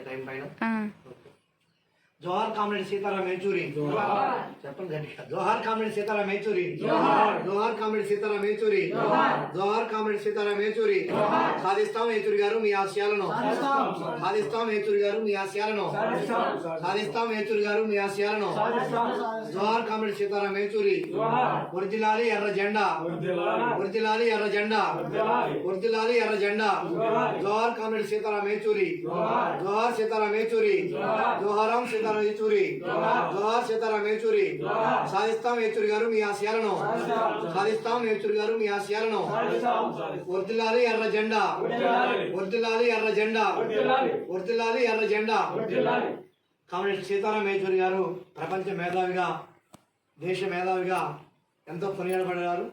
Time పైన ఆ. జోహార్ కామ్రేడ్ సీతారాం యేచూరి. చెప్పండి గట్టిగా. జోహార్ కామ్రేడ్ సీతారాం యేచూరి. జోహార్. కామ్రేడ్ సీతారాం యేచూరి. జోహార్. కామ్రేడ్ సీతారాం యేచూరి. సాధిస్తాం యేచూరి గారు మీ ఆశయాలను. సాధిస్తాం. యేచూరి గారు మీ ఆశయాలను. సాధిస్తాం. యేచూరి గారు మీ ఆశయాలను. జోహార్ కామ్రేడ్ సీతారాం యేచూరి. ఒరిజిలాలి ఎర్ర జెండా. ఒరిజిలాలి ఎర్ర జెండా. ఒరిజిలాలి ఎర్ర జెండా. జోహార్. కామ్రేడ్ సీతారాం యేచూరి. జోహార్. సీతారాం యేచూరి. జోహారాం సీతారాం యేచూరి. జోహార్ సీతారాం యేచూరి. సాధిస్తాం యేచూరి గారు మీ ఆశయాలను. సాధిస్తాం. యేచూరి గారు మీ ఆశయాలను. వర్దిల్లాలి ఎర్ర జెండా. వర్దిల్లాలి. ఎర్ర జెండా. వర్దిల్లాలి. ఎర్ర జెండా. కామ్రేడ్ సీతారాం యేచూరి గారు ప్రపంచ మేధావిగా దేశ మేధావిగా ఎంతో కొనియాడబడ్డారు.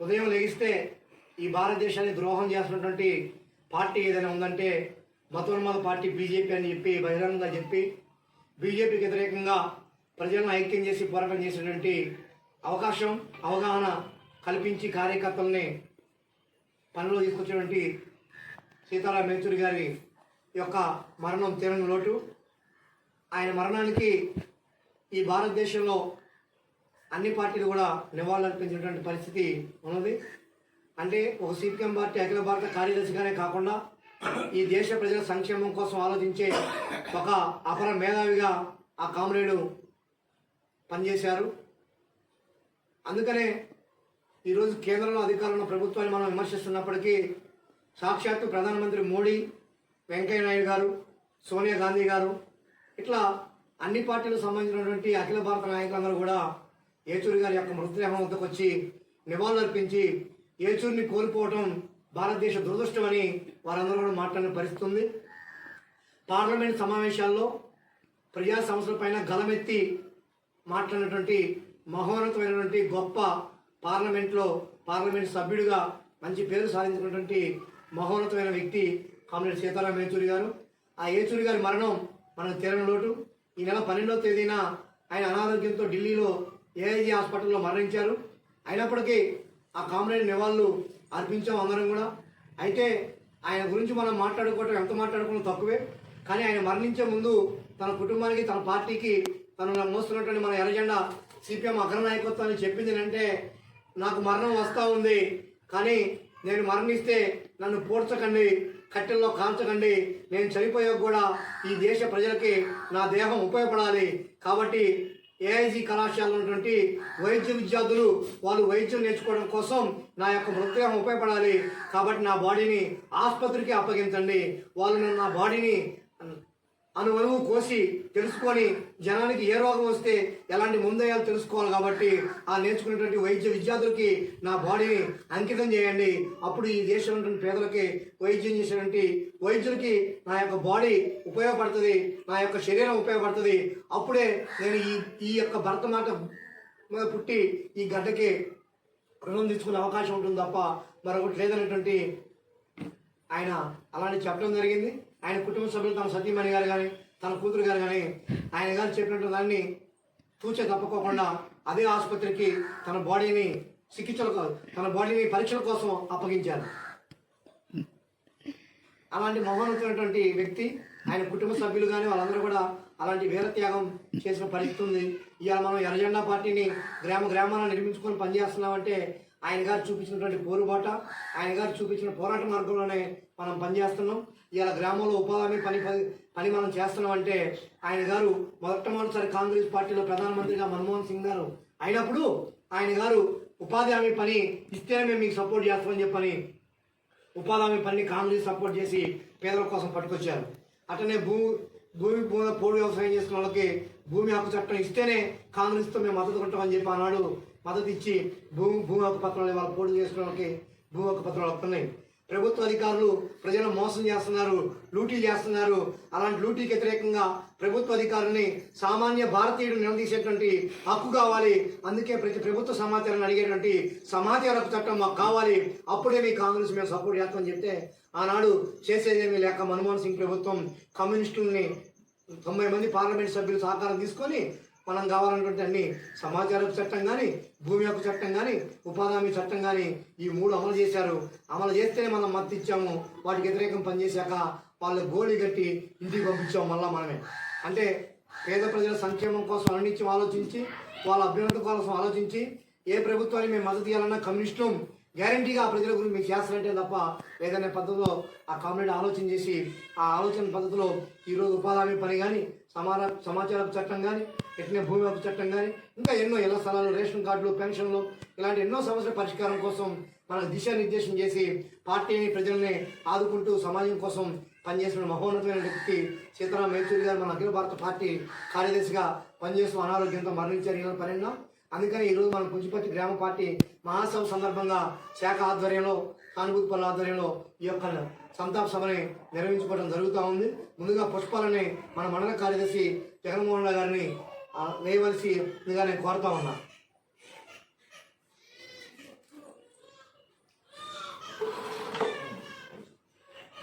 ఉదయం లెగిస్తే ఈ భారతదేశాన్ని ద్రోహం చేస్తున్నటువంటి పార్టీ ఏదైనా ఉందంటే మతోన్మాద పార్టీ బీజేపీ అని చెప్పి బహిరంగంగా చెప్పి బీజేపీకి వ్యతిరేకంగా ప్రజలను ఐక్యం చేసి పోరాటం చేసినటువంటి అవకాశం అవగాహన కల్పించి కార్యకర్తల్ని పనిలో తీసుకొచ్చినటువంటి సీతారాం యేచూరి గారి యొక్క మరణం తీరని లోటు. ఆయన మరణానికి ఈ భారతదేశంలో అన్ని పార్టీలు కూడా నివాళులర్పించినటువంటి పరిస్థితి ఉన్నది. అంటే ఒక సిపిఎం పార్టీ అఖిల భారత కార్యదర్శిగానే కాకుండా ఈ దేశ ప్రజల సంక్షేమం కోసం ఆలోచించే ఒక అపర మేధావిగా ఆ కామ్రేడు పనిచేశారు. అందుకనే ఈరోజు కేంద్రంలో అధికారంలో ప్రభుత్వాన్ని మనం విమర్శిస్తున్నప్పటికీ సాక్షాత్తు ప్రధానమంత్రి మోడీ వెంకయ్య నాయుడు గారు సోనియా గాంధీ గారు ఇట్లా అన్ని పార్టీలకు సంబంధించినటువంటి అఖిల భారత నాయకులందరూ కూడా ఏచూరి గారి యొక్క మృతదేహం వద్దకు వచ్చి నివాళులర్పించి ఏచూరిని కోల్పోవటం భారతదేశ దురదృష్టమని వారందరూ కూడా మాట్లాడిన పరిస్థితి ఉంది పార్లమెంట్ సమావేశాల్లో ప్రజా సమస్యలపైన గలమెత్తి మాట్లాడినటువంటి మహోన్నతమైనటువంటి గొప్ప పార్లమెంట్లో పార్లమెంట్ సభ్యుడిగా మంచి పేరు సాధించినటువంటి మహోన్నతమైన వ్యక్తి కామ్రేడ్ సీతారాం యేచూరి గారు. ఆ యేచూరి గారి మరణం మనకు తీరని లోటు. ఈ నెల పన్నెండవ తేదీన ఆయన అనారోగ్యంతో ఢిల్లీలో ఏఐజీ హాస్పిటల్లో మరణించారు. అయినప్పటికీ ఆ కామ్రేడ్ నివాళులు అర్పించాం అందరం కూడా. అయితే ఆయన గురించి మనం మాట్లాడుకోవటం ఎంత మాట్లాడుకున్న తక్కువే. కానీ ఆయన మరణించే ముందు తన కుటుంబానికి తన పార్టీకి తను మోస్తున్నటువంటి మన ఎర్రజెండా సిపిఎం అగ్రనాయకత్వాన్ని చెప్పింది అంటే నాకు మరణం వస్తూ ఉంది కానీ నేను మరణిస్తే నన్ను పూడ్చకండి కట్టెల్లో కాల్చకండి నేను చనిపోయాక కూడా ఈ దేశ ప్రజలకి నా దేహం ఉపయోగపడాలి. కాబట్టి ఏఐజీ కళాశాల ఉన్నటువంటి వైద్య విద్యార్థులు వాళ్ళు వైద్యం నేర్చుకోవడం కోసం నా యొక్క మృతదేహం ఉపయోగపడాలి. కాబట్టి నా బాడీని ఆసుపత్రికి అప్పగించండి. వాళ్ళు నా బాడీని అనువనువు కోసి తెలుసుకొని జనానికి ఏ రోగం వస్తే ఎలాంటి ముందయ్యాలు తెలుసుకోవాలి కాబట్టి ఆ నేర్చుకునేటువంటి వైద్య విద్యార్థులకి నా బాడీని అంకితం చేయండి. అప్పుడు ఈ దేశంలో పేదలకి వైద్యం చేసేటువంటి వైద్యులకి నా యొక్క బాడీ ఉపయోగపడుతుంది నా యొక్క శరీరం ఉపయోగపడుతుంది. అప్పుడే నేను ఈ ఈ యొక్క భర్త మాట పుట్టి ఈ గడ్డకి రుణం తీసుకునే అవకాశం ఉంటుంది తప్ప మరొకటి లేదనేటువంటి ఆయన అలాంటి చెప్పడం జరిగింది. ఆయన కుటుంబ సభ్యులు తన సతీమణి గారు కానీ తన కూతురు గారు కానీ ఆయన గారు చెప్పినట్టు దాన్ని తూచే తప్పుకోకుండా అదే ఆసుపత్రికి తన బాడీని చికిత్సల తన బాడీని పరీక్షల కోసం అప్పగించారు. అలాంటి మహోన్నతమైనటువంటి వ్యక్తి ఆయన కుటుంబ సభ్యులు కానీ వాళ్ళందరూ కూడా అలాంటి వీరత్యాగం చేసిన పరిస్థితి ఉంది. ఇవాళ మనం ఎర్రజెండా పార్టీని గ్రామ గ్రామాలను నిర్మించుకొని పనిచేస్తున్నామంటే ఆయన గారు చూపించినటువంటి పోరుబాట ఆయన గారు చూపించిన పోరాట మార్గంలోనే మనం పనిచేస్తున్నాం. ఇలా గ్రామంలో ఉపాధి పని పని- పని మనం చేస్తున్నామంటే ఆయన గారు మొట్టమొదటిసారి కాంగ్రెస్ పార్టీలో ప్రధానమంత్రిగా మన్మోహన్ సింగ్ గారు అయినప్పుడు ఆయన గారు ఉపాధి హామీ పని ఇస్తేనే మేము మీకు సపోర్ట్ చేస్తామని చెప్పని ఉపాధి హామీ పని కాంగ్రెస్ సపోర్ట్ చేసి పేదల కోసం పట్టుకొచ్చారు. అట్లనే భూ భూమి భూమి పోడు వ్యవసాయం చేసుకున్న వాళ్ళకి భూమి హక్కు చట్టం ఇస్తేనే కాంగ్రెస్తో మేము మద్దతు ఉంటామని చెప్పి ఆనాడు మద్దతు ఇచ్చి భూమి భూమి హక్కు పత్రాలు వాళ్ళు పోడు చేసుకున్న వాళ్ళకి భూమి హక్కు పత్రాలు వస్తున్నాయి. ప్రభుత్వ అధికారులు ప్రజలను మోసం చేస్తున్నారు లూటీ చేస్తున్నారు. అలాంటి లూటీకి వ్యతిరేకంగా ప్రభుత్వ అధికారుల్ని సామాన్య భారతీయుడు నిలదీసేటువంటి హక్కు కావాలి. అందుకే ప్రతి ప్రభుత్వ సమాచారాన్ని అడిగేటువంటి సమాచార చట్టం మాకు కావాలి. అప్పుడే మీ కాంగ్రెస్ మేము సపోర్ట్ చేస్తామని చెప్తే ఆనాడు చేసేదేమీ లేక మన్మోహన్ సింగ్ ప్రభుత్వం కమ్యూనిస్టుల్ని తొంభై మంది పార్లమెంట్ సభ్యులు సహకారం తీసుకొని మనం కావాలన్నటువంటి అన్ని సమాచారపు చట్టం కానీ భూమి హక్కు చట్టం కానీ ఉపాధి హామీ చట్టం కానీ ఈ మూడు అమలు చేశారు. అమలు చేస్తేనే మనం మద్దతు ఇచ్చాము. వాటికి వ్యతిరేకం పనిచేశాక వాళ్ళు గోళీ కట్టి ఇంటికి పంపించాము మళ్ళీ మనమే. అంటే పేద ప్రజల సంక్షేమం కోసం అన్నిత్యం ఆలోచించి వాళ్ళ అభ్యున్నతి కోసం ఆలోచించి ఏ ప్రభుత్వాన్ని మేము మద్దతు ఇవ్వాలన్నా కమ్యూనిస్టులు గ్యారంటీగా ఆ ప్రజల గురించి మీకు చేస్తారంటే తప్ప లేదనే పద్ధతిలో ఆ కామ్రేడ్ ఆలోచన చేసి ఆ ఆలోచన పద్ధతిలో ఈరోజు ఉపాధి హామీ పని కానీ సమాన సమాచార చట్టం కానీ ఎట్నే భూమి హక్కు చట్టం కానీ ఇంకా ఎన్నో ఇళ్ళ స్థలాలు రేషన్ కార్డులు పెన్షన్లు ఇలాంటి ఎన్నో సమస్యల పరిష్కారం కోసం మనకు దిశానిర్దేశం చేసి పార్టీని ప్రజల్ని ఆదుకుంటూ సమాజం కోసం పనిచేసిన మహోన్నతమైన వ్యక్తి సీతారాం యేచూరి గారు మన అఖిల భారత పార్టీ కార్యదర్శిగా పనిచేస్తూ అనారోగ్యంతో మరణించారు. ఈ పనిలో అందుకని ఈరోజు మనం పుంజిపత్తి గ్రామ పార్టీ మహాసభ సందర్భంగా శాఖ ఆధ్వర్యంలో సానుభూతి పనుల ఆధ్వర్యంలో ఈ యొక్క సంతాప సభని నిర్వహించుకోవడం జరుగుతూ ఉంది. ముందుగా పుష్పాలని మన మండల కార్యదర్శి జగన్మోహన్ రావు గారిని వేయవలసి ముందుగా నేను కోరుతా ఉన్నా.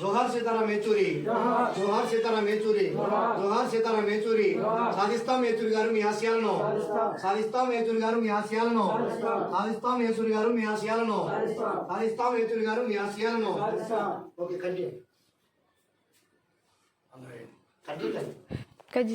జోహార్ సీతారాం యేచూరి. జోహార్ సీతారాం యేచూరి. జోహార్ సీతారాం యేచూరి. సాధిస్తాం యేచూరి గారు మీ ఆశయాలను. సాధిస్తాం యేచూరి గారు మీ ఆశయాలను. సాధిస్తాం యేచూరి గారు మీ ఆశయాలను. సాధిస్తాం యేచూరి గారు మీ ఆశయాలను. ఓకే కంటి కంటి కట్